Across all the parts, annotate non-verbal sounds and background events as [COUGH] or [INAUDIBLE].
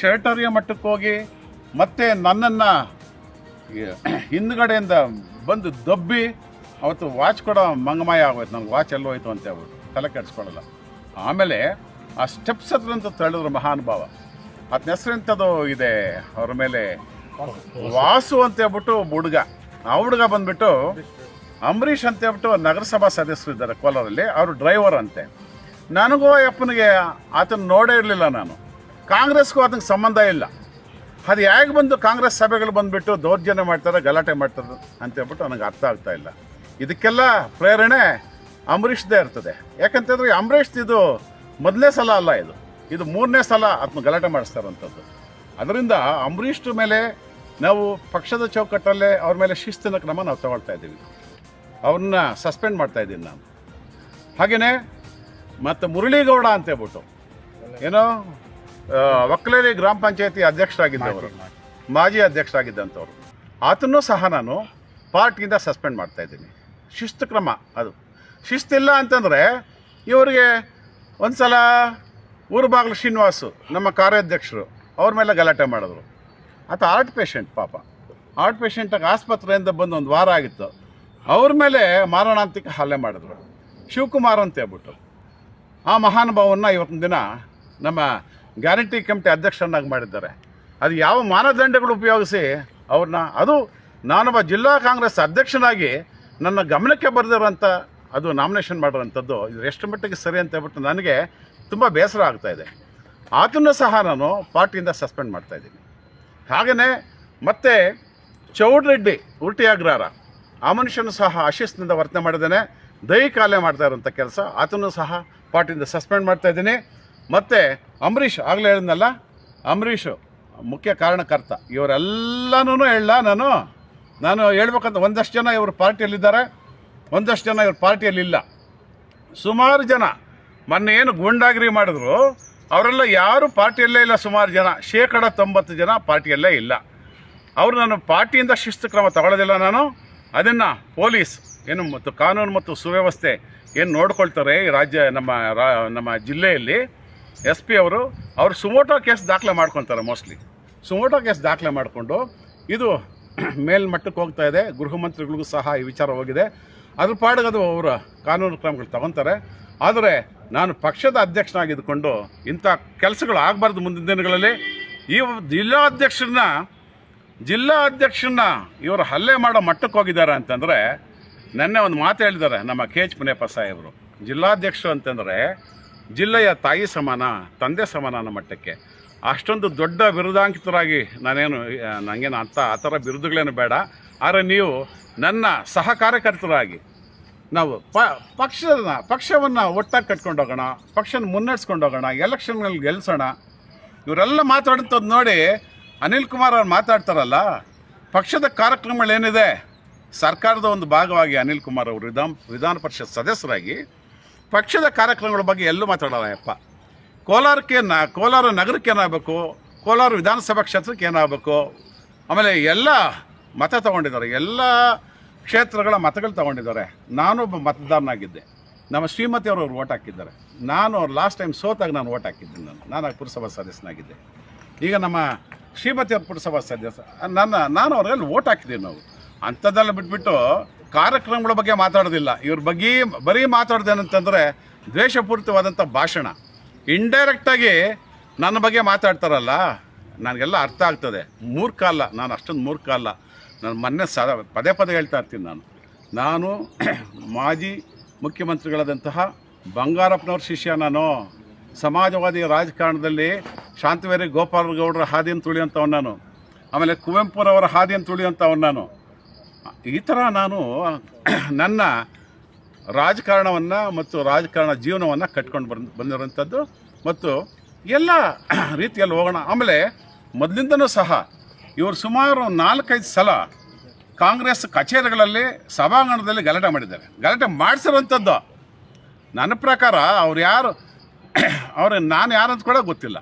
ಶರ್ಟರಿಯ ಮಟ್ಟಕ್ಕೆ ಹೋಗಿ ಮತ್ತೆ ನನ್ನನ್ನು ಹಿಂದ್ಗಡೆಯಿಂದ ಬಂದು ದಬ್ಬಿ ಅವತ್ತು ವಾಚ್ ಕೂಡ ಮಂಗಮಯ ಆಗೋಯ್ತು. ನನಗೆ ವಾಚ್ ಎಲ್ಲೋಯ್ತು ಅಂತ ಹೇಳ್ಬಿಟ್ಟು ತಲೆ ಕೆಡಿಸ್ಕೊಳ್ಳಲ್ಲ. ಆಮೇಲೆ ಆ ಸ್ಟೆಪ್ಸ್ ಹತ್ರ ಅಂತ ತಳೆದ್ರು ಮಹಾನುಭಾವ ಅದನ್ನ ಹೆಸರಿಂಥದ್ದು ಇದೆ ಅವ್ರ ಮೇಲೆ? ವಾಸು ಅಂತ ಹೇಳ್ಬಿಟ್ಟು ಹುಡುಗ ಆ ಹುಡುಗ ಬಂದ್ಬಿಟ್ಟು ಅಂಬರೀಷ್ ಅಂತ ಹೇಳ್ಬಿಟ್ಟು ನಗರಸಭಾ ಸದಸ್ಯರು ಇದ್ದಾರೆ ಕೋಲಾರಲ್ಲಿ. ಅವರು ಡ್ರೈವರ್ ಅಂತೆ. ನನಗೂ ಅಪ್ಪನಿಗೆ ಆತನ ನೋಡೇ ಇರಲಿಲ್ಲ ನಾನು. ಕಾಂಗ್ರೆಸ್ಗೂ ಅದಕ್ಕೆ ಸಂಬಂಧ ಇಲ್ಲ. ಅದು ಹೇಗೆ ಬಂದು ಕಾಂಗ್ರೆಸ್ ಸಭೆಗಳು ಬಂದುಬಿಟ್ಟು ದೌರ್ಜನ್ಯ ಮಾಡ್ತಾರೆ, ಗಲಾಟೆ ಮಾಡ್ತಾರೆ ಅಂತ ಹೇಳ್ಬಿಟ್ಟು ನನಗೆ ಅರ್ಥ ಆಗ್ತಾ ಇಲ್ಲ. ಇದಕ್ಕೆಲ್ಲ ಪ್ರೇರಣೆ ಅಂಬರೀಷ್ದೇ ಇರ್ತದೆ. ಯಾಕಂತಂದ್ರೆ ಅಂಬರೀಷ್ ಇದು ಮೊದಲನೇ ಸಲ ಅಲ್ಲ ಇದು. ಇದು ಮೂರನೇ ಸಲ ಅದನ್ನ ಗಲಾಟೆ ಮಾಡಿಸ್ತಾರಂಥದ್ದು ಅದರಿಂದ ಅಂಬರೀಷ್ ಮೇಲೆ ನಾವು ಪಕ್ಷದ ಚೌಕಟ್ಟಲ್ಲೇ ಅವ್ರ ಮೇಲೆ ಶಿಸ್ತಿನ ಕ್ರಮ ನಾವು ತಗೊಳ್ತಾ ಇದ್ದೀವಿ. ಅವ್ರನ್ನ ಸಸ್ಪೆಂಡ್ ಮಾಡ್ತಾ ಇದ್ದೀನಿ ನಾನು. ಹಾಗೆಯೇ ಮತ್ತು ಮುರಳೀಗೌಡ ಅಂತೇಳ್ಬಿಟ್ಟು ಏನೋ ಒಕ್ಕಲೇರಿ ಗ್ರಾಮ ಪಂಚಾಯತಿ ಅಧ್ಯಕ್ಷರಾಗಿದ್ದವರು, ಮಾಜಿ ಅಧ್ಯಕ್ಷರಾಗಿದ್ದಂಥವ್ರು. ಆತನೂ ಸಹ ನಾನು ಪಾರ್ಟಿಯಿಂದ ಸಸ್ಪೆಂಡ್ ಮಾಡ್ತಾ ಇದ್ದೀನಿ. ಶಿಸ್ತು ಕ್ರಮ ಅದು. ಶಿಸ್ತಿಲ್ಲ ಅಂತಂದರೆ ಇವರಿಗೆ ಒಂದು ಸಲ ಊರು ಬಾಗಿಲು ಶ್ರೀನಿವಾಸು, ನಮ್ಮ ಕಾರ್ಯಾಧ್ಯಕ್ಷರು, ಅವ್ರ ಮೇಲೆ ಗಲಾಟೆ ಮಾಡಿದ್ರು. ಆತ ಆರ್ಟ್ ಪೇಷಂಟ್ ಪಾಪ. ಆರ್ಟ್ ಪೇಷಂಟಾಗಿ ಆಸ್ಪತ್ರೆಯಿಂದ ಬಂದು ಒಂದು ವಾರ ಆಗಿತ್ತು. ಅವ್ರ ಮೇಲೆ ಮಾರಣಾಂತಿಕ ಹಲ್ಲೆ ಮಾಡಿದ್ರು. ಶಿವಕುಮಾರ್ ಅಂತ ಹೇಳ್ಬಿಟ್ಟು. ಆ ಮಹಾನುಭಾವನ್ನ ಇವತ್ತಿನ ದಿನ ನಮ್ಮ ಗ್ಯಾರಂಟಿ ಕಮಿಟಿ ಅಧ್ಯಕ್ಷರನ್ನಾಗಿ ಮಾಡಿದ್ದಾರೆ. ಅದು ಯಾವ ಮಾನದಂಡಗಳು ಉಪಯೋಗಿಸಿ ಅವ್ರನ್ನ, ಅದು ನಾನೊಬ್ಬ ಜಿಲ್ಲಾ ಕಾಂಗ್ರೆಸ್ ಅಧ್ಯಕ್ಷನಾಗಿ ನನ್ನ ಗಮನಕ್ಕೆ ಬರೆದಿರುವಂಥ ಅದು ನಾಮಿನೇಷನ್ ಮಾಡಿರೋಂಥದ್ದು, ಇದು ಎಷ್ಟು ಮಟ್ಟಿಗೆ ಸರಿ ಅಂತ ಹೇಳ್ಬಿಟ್ಟು ನನಗೆ ತುಂಬ ಬೇಸರ ಆಗ್ತಾಯಿದೆ ಆತನ್ನು ಸಹ ನಾನು ಪಾರ್ಟಿಯಿಂದ ಸಸ್ಪೆಂಡ್ ಮಾಡ್ತಾ ಇದ್ದೀನಿ. ಹಾಗೆಯೇ ಮತ್ತೆ ಚೌಡ್ರೆಡ್ಡಿ ಉಲ್ಟಿ ಅಗ್ರಾರ ಆ ಮನುಷ್ಯನು ಸಹ ಅಶಿಸ್ತಿನಿಂದ ವರ್ತನೆ ಮಾಡಿದ್ದೇನೆ ದೈಹಿಕ ಹಲ್ಲೆ ಮಾಡ್ತಾ ಇರೋಂಥ ಕೆಲಸ, ಆತನು ಸಹ ಪಾರ್ಟಿಯಿಂದ ಸಸ್ಪೆಂಡ್ ಮಾಡ್ತಾ ಇದ್ದೀನಿ. ಮತ್ತು ಅಂಬರೀಷ್ ಆಗಲೇ ಹೇಳಿದ್ನಲ್ಲ, ಅಂಬರೀಷು ಮುಖ್ಯ ಕಾರಣಕರ್ತ. ಇವರೆಲ್ಲನೂ ಹೇಳಲ್ಲ ನಾನು ನಾನು ಹೇಳ್ಬೇಕಂತ ಒಂದಷ್ಟು ಜನ ಇವರು ಪಾರ್ಟಿಯಲ್ಲಿದ್ದಾರೆ, ಒಂದಷ್ಟು ಜನ ಇವ್ರ ಪಾರ್ಟಿಯಲ್ಲಿ ಇಲ್ಲ ಸುಮಾರು ಜನ, ಮೊನ್ನೆ ಏನು ಗೂಂಡಾಗಿರಿ ಮಾಡಿದ್ರು, ಅವರೆಲ್ಲ ಯಾರು ಪಾರ್ಟಿಯಲ್ಲೇ ಇಲ್ಲ ಸುಮಾರು ಜನ, ಶೇಕಡ ತೊಂಬತ್ತು ಜನ ಪಾರ್ಟಿಯಲ್ಲೇ ಇಲ್ಲ. ಅವರು ನಾನು ಪಾರ್ಟಿಯಿಂದ ಶಿಸ್ತು ಕ್ರಮ ತಗೊಳ್ಳೋದಿಲ್ಲ ನಾನು, ಅದನ್ನು ಪೊಲೀಸ್ ಏನು ಮತ್ತು ಕಾನೂನು ಮತ್ತು ಸುವ್ಯವಸ್ಥೆ ಏನು ನೋಡ್ಕೊಳ್ತಾರೆ ಈ ರಾಜ್ಯ, ನಮ್ಮ ರಾ, ನಮ್ಮ ಜಿಲ್ಲೆಯಲ್ಲಿ ಎಸ್ ಪಿ ಅವರು ಅವರು ಸುಮೋಟೋ ಕೇಸ್ ದಾಖಲೆ ಮಾಡ್ಕೊತಾರೆ ಮೋಸ್ಟ್ಲಿ. ಸುಮೋಟೋ ಕೇಸ್ ದಾಖಲೆ ಮಾಡಿಕೊಂಡು ಇದು ಮೇಲ್ಮಟ್ಟಕ್ಕೆ ಹೋಗ್ತಾ ಇದೆ, ಗೃಹ ಮಂತ್ರಿಗಳಿಗೂ ಸಹ ಈ ವಿಚಾರ ಹೋಗಿದೆ. ಅದ್ರ ಪಾಡಿಗೆ ಅದು ಅವರ ಕಾನೂನು ಕ್ರಮಗಳು ತಗೊತಾರೆ. ಆದರೆ ನಾನು ಪಕ್ಷದ ಅಧ್ಯಕ್ಷನಾಗಿದ್ದುಕೊಂಡು ಇಂಥ ಕೆಲಸಗಳು ಆಗಬಾರ್ದು ಮುಂದಿನ ದಿನಗಳಲ್ಲಿ. ಈ ಜಿಲ್ಲಾ ಅಧ್ಯಕ್ಷರನ್ನ ಜಿಲ್ಲಾ ಅಧ್ಯಕ್ಷರನ್ನ ಇವರು ಹಲ್ಲೆ ಮಾಡೋ ಮಟ್ಟಕ್ಕೆ ಹೋಗಿದ್ದಾರೆ ಅಂತಂದರೆ, ನೆನ್ನೆ ಒಂದು ಮಾತು ಹೇಳಿದ್ದಾರೆ ನಮ್ಮ ಕೆ ಎಚ್ ಮುನಿಯಪ್ಪ ಸಾಹೇಬರು. ಜಿಲ್ಲಾಧ್ಯಕ್ಷರು ಅಂತಂದರೆ ಜಿಲ್ಲೆಯ ತಾಯಿ ಸಮಾನ, ತಂದೆ ಸಮಾನ ಮಟ್ಟಕ್ಕೆ. ಅಷ್ಟೊಂದು ದೊಡ್ಡ ಬಿರುದಾಂಕಿತರಾಗಿ ನಾನೇನು ನನಗೇನು ಅಂಥ, ಆ ಥರ ಬಿರುದುಗಳೇನು ಬೇಡ. ಆದರೆ ನೀವು ನನ್ನ ಸಹ ಕಾರ್ಯಕರ್ತರಾಗಿ ನಾವು ಪ ಪಕ್ಷದ ಪಕ್ಷವನ್ನು ಒಟ್ಟಾಗಿ ಕಟ್ಕೊಂಡು ಹೋಗೋಣ, ಪಕ್ಷನ ಮುನ್ನಡೆಸ್ಕೊಂಡು ಹೋಗೋಣ ಎಲೆಕ್ಷನ್ಗಳಲ್ಲಿ ಗೆಲ್ಲಿಸೋಣ ಇವರೆಲ್ಲ ಮಾತಾಡುತ್ತದ್ದು ನೋಡಿ ಅನಿಲ್ ಕುಮಾರ್ ಅವ್ರು ಮಾತಾಡ್ತಾರಲ್ಲ, ಪಕ್ಷದ ಕಾರ್ಯಕ್ರಮಗಳೇನಿದೆ? ಸರ್ಕಾರದ ಒಂದು ಭಾಗವಾಗಿ ಅನಿಲ್ ಕುಮಾರ್ ಅವರು ವಿಧಾನ ವಿಧಾನ ಪರಿಷತ್ ಸದಸ್ಯರಾಗಿ ಪಕ್ಷದ ಕಾರ್ಯಕ್ರಮಗಳ ಬಗ್ಗೆ ಎಲ್ಲೂ ಮಾತಾಡೋಣ ಯಪ್ಪ. ಕೋಲಾರಕ್ಕೆ ನ, ಕೋಲಾರ ನಗರಕ್ಕೆ ಏನಾಗಬೇಕು, ಕೋಲಾರ ವಿಧಾನಸಭಾ ಕ್ಷೇತ್ರಕ್ಕೆ ಏನಾಗಬೇಕು, ಆಮೇಲೆ ಎಲ್ಲ ಮತ ತಗೊಂಡಿದ್ದಾರೆ, ಎಲ್ಲ ಕ್ಷೇತ್ರಗಳ ಮತಗಳು ತಗೊಂಡಿದ್ದಾರೆ. ನಾನೊಬ್ಬ ಮತದಾರನಾಗಿದ್ದೆ. ನಮ್ಮ ಶ್ರೀಮತಿ ಅವರು ಓಟ್ ಹಾಕಿದ್ದಾರೆ ನಾನು ಅವ್ರು ಲಾಸ್ಟ್ ಟೈಮ್ ಸೋತಾಗ ನಾನು ಓಟ್ ಹಾಕಿದ್ದೀನಿ ನಾನು ನಾನು ಪುರಸಭಾ ಸದಸ್ಯನಾಗಿದ್ದೆ. ಈಗ ನಮ್ಮ ಶ್ರೀಮತಿ ಅವ್ರ ಪುರಸಭಾ ಸದಸ್ಯ, ನನ್ನ, ನಾನು ಅವ್ರಲ್ಲಿ ಓಟ್ ಹಾಕಿದ್ದೀನಿ ನಾವು. ಅಂಥದ್ದೆಲ್ಲ ಬಿಟ್ಬಿಟ್ಟು ಕಾರ್ಯಕ್ರಮಗಳ ಬಗ್ಗೆ ಮಾತಾಡೋದಿಲ್ಲ. ಇವ್ರ ಬಗ್ಗೆ ಬರೀ ಮಾತಾಡ್ದೇನಂತಂದರೆ ದ್ವೇಷಪೂರಿತವಾದಂಥ ಭಾಷಣ. ಇಂಡೈರೆಕ್ಟಾಗಿ ನನ್ನ ಬಗ್ಗೆ ಮಾತಾಡ್ತಾರಲ್ಲ, ನನಗೆಲ್ಲ ಅರ್ಥ ಆಗ್ತದೆ. ಮೂರ್ಖ ಅಲ್ಲ ನಾನು ಅಷ್ಟೊಂದು ಮೂರ್ಖ ಅಲ್ಲ ನಾನು ಮೊನ್ನೆ ಸದ ಪದೇ ಪದೇ ಹೇಳ್ತಾ ಇರ್ತೀನಿ ನಾನು. ನಾನು [CLEARS THROAT] ಮಾಜಿ ಮುಖ್ಯಮಂತ್ರಿಗಳಾದಂತಹ ಬಂಗಾರಪ್ಪನವ್ರ ಶಿಷ್ಯ ನಾನು. ಸಮಾಜವಾದಿ ರಾಜಕಾರಣದಲ್ಲಿ ಶಾಂತವೇರಿ ಗೋಪಾಲಗೌಡರ ಹಾದಿಯನ್ನು ತುಳಿಯಂಥವ್ನು ನಾನು. ಆಮೇಲೆ ಕುವೆಂಪುರವರ ಹಾದಿಯನ್ನು ತುಳಿಯಂಥವ್ನು ನಾನು. ಈ ಥರ ನಾನು ನನ್ನ ರಾಜಕಾರಣವನ್ನು ಮತ್ತು ರಾಜಕಾರಣ ಜೀವನವನ್ನು ಕಟ್ಕೊಂಡು ಬಂದು ಮತ್ತು ಎಲ್ಲ ರೀತಿಯಲ್ಲಿ ಹೋಗೋಣ. ಆಮೇಲೆ ಮೊದಲಿಂದನೂ ಸಹ ಇವರು ಸುಮಾರು ನಾಲ್ಕೈದು ಸಲ ಕಾಂಗ್ರೆಸ್ ಕಚೇರಿಗಳಲ್ಲಿ ಸಭಾಂಗಣದಲ್ಲಿ ಗಲಾಟೆ ಮಾಡಿದ್ದಾರೆ. ಗಲಾಟೆ ಮಾಡಿಸಿರೋಂಥದ್ದು ನನ್ನ ಪ್ರಕಾರ ಅವ್ರು ಯಾರು [CLEARS THROAT] ಅವ್ರು ನಾನು ಯಾರು ಅಂತ ಕೂಡ ಗೊತ್ತಿಲ್ಲ.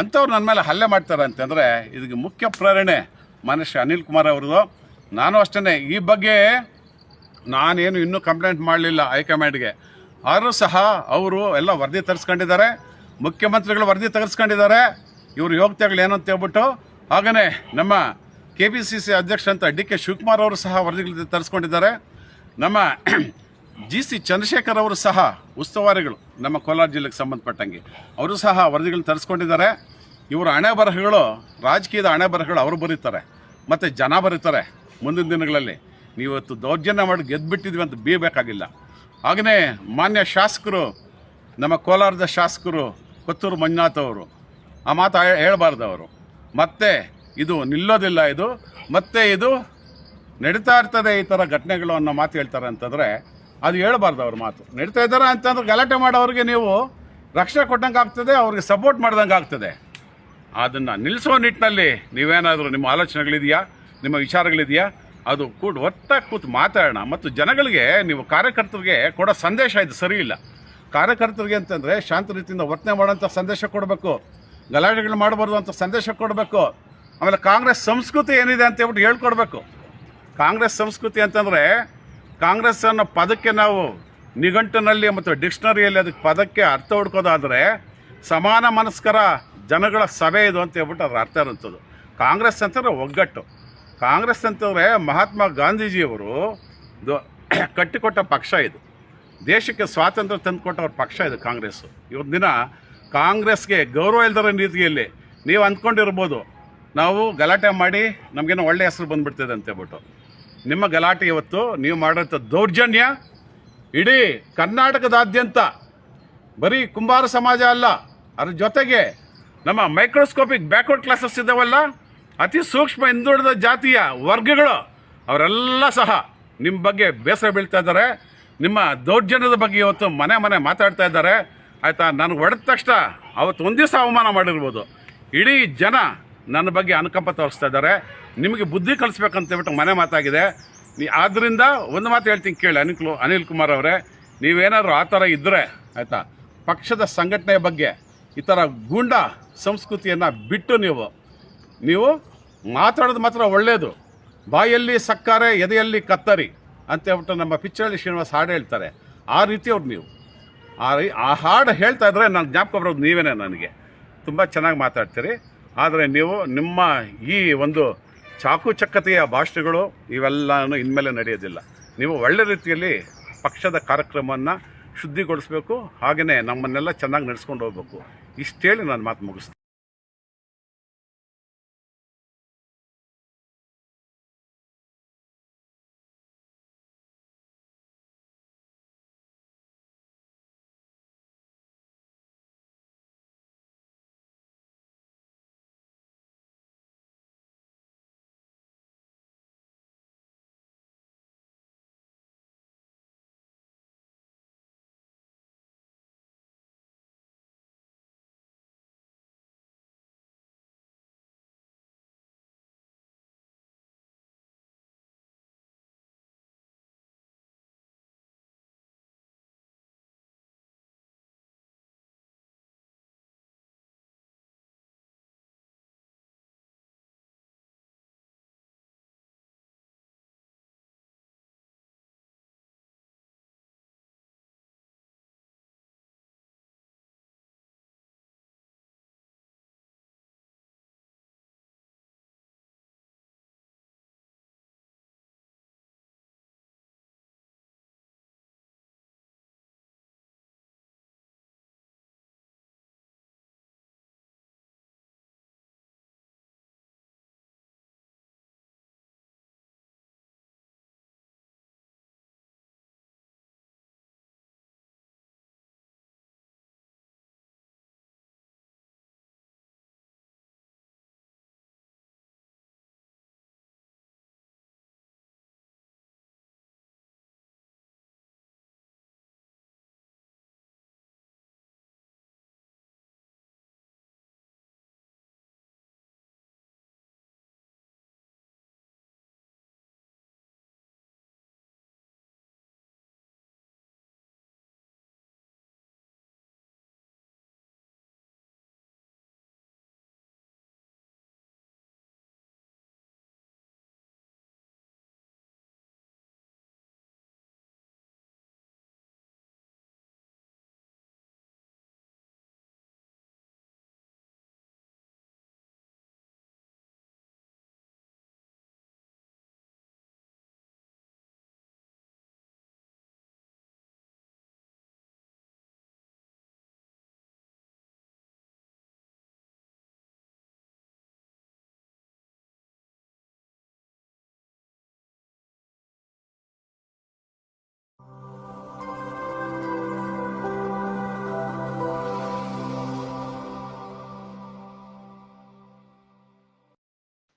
ಅಂಥವ್ರು ನನ್ನ ಮೇಲೆ ಹಲ್ಲೆ ಮಾಡ್ತಾರೆ ಅಂತಂದರೆ, ಇದಕ್ಕೆ ಮುಖ್ಯ ಪ್ರೇರಣೆ ಮನುಷ್ಯ ಅನಿಲ್ ಕುಮಾರ್ ಅವ್ರದ್ದು. ನಾನು ಅಷ್ಟೇ ಈ ಬಗ್ಗೆ ನಾನೇನು ಇನ್ನೂ ಕಂಪ್ಲೇಂಟ್ ಮಾಡಲಿಲ್ಲ ಹೈಕಮಾಂಡ್ಗೆ. ಆದರೂ ಸಹ ಅವರು ಎಲ್ಲ ವರದಿ ತರಿಸ್ಕೊಂಡಿದ್ದಾರೆ. ಮುಖ್ಯಮಂತ್ರಿಗಳು ವರದಿ ತರಿಸ್ಕೊಂಡಿದ್ದಾರೆ. ಇವರು ಯೋಗ್ಯತೆಗಳು ಏನು ಅಂತ ಹೇಳ್ಬಿಟ್ಟು. ಹಾಗೆಯೇ ನಮ್ಮ ಕೆ ಪಿ ಸಿ ಸಿ ಅಧ್ಯಕ್ಷ ಅಂತ ಡಿ ಕೆ ಶಿವಕುಮಾರ್ ಅವರು ಸಹ ವರದಿಗಳು ತರಿಸ್ಕೊಂಡಿದ್ದಾರೆ. ನಮ್ಮ [CLEARS THROAT] ಜಿ ಸಿ ಚಂದ್ರಶೇಖರ್ ಅವರು ಸಹ ಉಸ್ತುವಾರಿಗಳು ನಮ್ಮ ಕೋಲಾರ ಜಿಲ್ಲೆಗೆ ಸಂಬಂಧಪಟ್ಟಂಗೆ. ಅವರು ಸಹ ವರದಿಗಳನ್ನ ತರಿಸ್ಕೊಂಡಿದ್ದಾರೆ. ಇವರ ಹಣೆ ಬರಹಗಳು ರಾಜಕೀಯದ ಹಣೆ ಬರಹಗಳು ಅವರು ಬರೀತಾರೆ. ಮತ್ತು ಜನ ಬರೀತಾರೆ. ಮುಂದಿನ ದಿನಗಳಲ್ಲಿ ನೀವತ್ತು ದೌರ್ಜನ್ಯ ಮಾಡಿ ಗೆದ್ದುಬಿಟ್ಟಿದ್ವಿ ಅಂತ ಬೀಬೇಕಾಗಿಲ್ಲ ಹಾಗೆಯೇ ಮಾನ್ಯ ಶಾಸಕರು, ನಮ್ಮ ಕೋಲಾರದ ಶಾಸಕರು ಕೊತ್ತೂರು ಮಂಜುನಾಥ್ ಅವರು, ಆ ಮಾತು ಹೇಳಬಾರ್ದು ಅವರು ಮತ್ತೆ ಇದು ನಿಲ್ಲೋದಿಲ್ಲ ಇದು, ಮತ್ತೆ ಇದು ನಡೀತಾ ಇರ್ತದೆ ಈ ಥರ ಘಟನೆಗಳು ಅನ್ನೋ ಮಾತು ಹೇಳ್ತಾರೆ ಅಂತಂದರೆ ಅದು ಹೇಳ್ಬಾರ್ದು ಅವ್ರ ಮಾತು. ನಡೀತಾ ಇದ್ದಾರೆ ಅಂತಂದ್ರೆ ಗಲಾಟೆ ಮಾಡೋರಿಗೆ ನೀವು ರಕ್ಷಣೆ ಕೊಟ್ಟಂಗೆ ಆಗ್ತದೆ, ಅವ್ರಿಗೆ ಸಪೋರ್ಟ್ ಮಾಡ್ದಂಗೆ ಆಗ್ತದೆ. ಅದನ್ನು ನಿಲ್ಲಿಸೋ ನಿಟ್ಟಿನಲ್ಲಿ ನೀವೇನಾದರೂ ನಿಮ್ಮ ಆಲೋಚನೆಗಳಿದೆಯಾ? ನಿಮ್ಮ ವಿಚಾರಗಳಿದೆಯಾ? ಅದು ಕೂಡ ಒಟ್ಟಾಗಿ ಕೂತು ಮಾತಾಡೋಣ. ಮತ್ತು ಜನಗಳಿಗೆ, ನೀವು ಕಾರ್ಯಕರ್ತರಿಗೆ ಕೊಡೋ ಸಂದೇಶ ಇದು ಸರಿ ಇಲ್ಲ. ಕಾರ್ಯಕರ್ತರಿಗೆ ಅಂತಂದರೆ ಶಾಂತ ರೀತಿಯಿಂದ ವರ್ತನೆ ಮಾಡೋಂಥ ಸಂದೇಶ ಕೊಡಬೇಕು. ಗಲಾಟೆಗಳು ಮಾಡಬಾರ್ದು ಅಂತ ಸಂದೇಶ ಕೊಡಬೇಕು. ಆಮೇಲೆ ಕಾಂಗ್ರೆಸ್ ಸಂಸ್ಕೃತಿ ಏನಿದೆ ಅಂತ ಹೇಳ್ಬಿಟ್ಟು ಹೇಳ್ಕೊಡ್ಬೇಕು. ಕಾಂಗ್ರೆಸ್ ಸಂಸ್ಕೃತಿ ಅಂತಂದರೆ ಕಾಂಗ್ರೆಸ್ ಅನ್ನೋ ಪದಕ್ಕೆ ನಾವು ನಿಘಂಟಿನಲ್ಲಿ ಮತ್ತು ಡಿಕ್ಷನರಿಯಲ್ಲಿ ಅದಕ್ಕೆ ಪದಕ್ಕೆ ಅರ್ಥ ಹುಡ್ಕೋದಾದರೆ ಸಮಾನ ಮನಸ್ಕರ ಜನಗಳ ಸಭೆ ಇದು ಅಂತ ಹೇಳ್ಬಿಟ್ಟು ಅದ್ರ ಅರ್ಥ ಇರುವಂಥದ್ದು. ಕಾಂಗ್ರೆಸ್ ಅಂತಂದರೆ ಒಗ್ಗಟ್ಟು. ಕಾಂಗ್ರೆಸ್ ಅಂತಂದರೆ ಮಹಾತ್ಮ ಗಾಂಧೀಜಿಯವರು [CLEARS THROAT] ಕಟ್ಟಿಕೊಟ್ಟ ಪಕ್ಷ ಇದು. ದೇಶಕ್ಕೆ ಸ್ವಾತಂತ್ರ್ಯ ತಂದುಕೊಟ್ಟವ್ರ ಪಕ್ಷ ಇದು ಕಾಂಗ್ರೆಸ್ಸು. ಇವತ್ತು ದಿನ ಕಾಂಗ್ರೆಸ್ಗೆ ಗೌರವ ಇಲ್ದರ ರೀತಿಯಲ್ಲಿ ನೀವು ಅಂದ್ಕೊಂಡಿರ್ಬೋದು, ನಾವು ಗಲಾಟೆ ಮಾಡಿ ನಮಗೇನೋ ಒಳ್ಳೆಯ ಹೆಸರು ಬಂದುಬಿಡ್ತದೆ ಅಂತ ಹೇಳ್ಬಿಟ್ಟು. ನಿಮ್ಮ ಗಲಾಟೆ ಇವತ್ತು, ನೀವು ಮಾಡೋಂಥ ದೌರ್ಜನ್ಯ ಇಡೀ ಕರ್ನಾಟಕದಾದ್ಯಂತ, ಬರೀ ಕುಂಬಾರ ಸಮಾಜ ಅಲ್ಲ, ಅದ್ರ ಜೊತೆಗೆ ನಮ್ಮ ಮೈಕ್ರೋಸ್ಕೋಪಿಕ್ ಬ್ಯಾಕ್ವರ್ಡ್ ಕ್ಲಾಸಸ್ ಇದ್ದಾವಲ್ಲ ಅತಿ ಸೂಕ್ಷ್ಮ ಹಿಂದುಳಿದ ಜಾತಿಯ ವರ್ಗಗಳು, ಅವರೆಲ್ಲ ಸಹ ನಿಮ್ಮ ಬಗ್ಗೆ ಬೇಸರ ಬೀಳ್ತಾ ಇದ್ದಾರೆ. ನಿಮ್ಮ ದೌರ್ಜನ್ಯದ ಬಗ್ಗೆ ಇವತ್ತು ಮನೆ ಮನೆ ಮಾತಾಡ್ತಾ ಇದ್ದಾರೆ. ಆಯಿತಾ ನನಗೆ ಹೊಡೆದ ತಕ್ಷಣ ಅವತ್ತು ಒಂದು ದಿವಸ ಅವಮಾನ ಮಾಡಿರ್ಬೋದು. ಇಡೀ ಜನ ನನ್ನ ಬಗ್ಗೆ ಅನುಕಂಪ ತೋರಿಸ್ತಾ ಇದ್ದಾರೆ. ನಿಮಗೆ ಬುದ್ಧಿ ಕಲಿಸ್ಬೇಕಂತ ಹೇಳ್ಬಿಟ್ಟು ಮನೆ ಮಾತಾಗಿದೆ. ನೀ ಆದ್ದರಿಂದ ಒಂದು ಮಾತು ಹೇಳ್ತೀನಿ ಕೇಳಿ ಅನಿಲ್ ಅನಿಲ್ ಕುಮಾರ್ ಅವರೇ. ನೀವೇನಾದರೂ ಆ ಥರ ಇದ್ದರೆ ಆಯಿತಾ, ಪಕ್ಷದ ಸಂಘಟನೆಯ ಬಗ್ಗೆ ಈ ಥರ ಗೂಂಡ ಸಂಸ್ಕೃತಿಯನ್ನು ಬಿಟ್ಟು ನೀವು ನೀವು ಮಾತಾಡೋದು ಮಾತ್ರ ಒಳ್ಳೆಯದು ಬಾಯಲ್ಲಿ ಸಕ್ಕರೆ, ಎದೆಯಲ್ಲಿ ಕತ್ತರಿ ಅಂತ ಹೇಳ್ಬಿಟ್ಟು ನಮ್ಮ ಪಿಚ್ಚಳ್ಳಿ ಶ್ರೀನಿವಾಸ್ ಹಾಡು ಹೇಳ್ತಾರೆ. ಆ ರೀತಿಯವ್ರು ನೀವು. ಆ ರೀ- ಆ ಹಾಡು ಹೇಳ್ತಾ ಇದ್ರೆ ನಾನು ಜ್ಞಾಪಕ ಬರೋದು ನೀವೇನೇ ನನಗೆ. ತುಂಬ ಚೆನ್ನಾಗಿ ಮಾತಾಡ್ತೀರಿ. ಆದರೆ ನೀವು ನಿಮ್ಮ ಈ ಒಂದು ಚಾಕುಚಕ್ಕತೆಯ ಭಾಷೆಗಳು ಇವೆಲ್ಲನೂ ಇನ್ಮೇಲೆ ನಡೆಯೋದಿಲ್ಲ. ನೀವು ಒಳ್ಳೆ ರೀತಿಯಲ್ಲಿ ಪಕ್ಷದ ಕಾರ್ಯಕ್ರಮವನ್ನು ಶುದ್ಧಿಗೊಳಿಸಬೇಕು. ಹಾಗೆಯೇ ನಮ್ಮನ್ನೆಲ್ಲ ಚೆನ್ನಾಗಿ ನಡೆಸ್ಕೊಂಡು ಹೋಗ್ಬೇಕು. ಇಷ್ಟೇಳಿ ನಾನು ಮಾತು ಮುಗಿಸ್ತೀನಿ.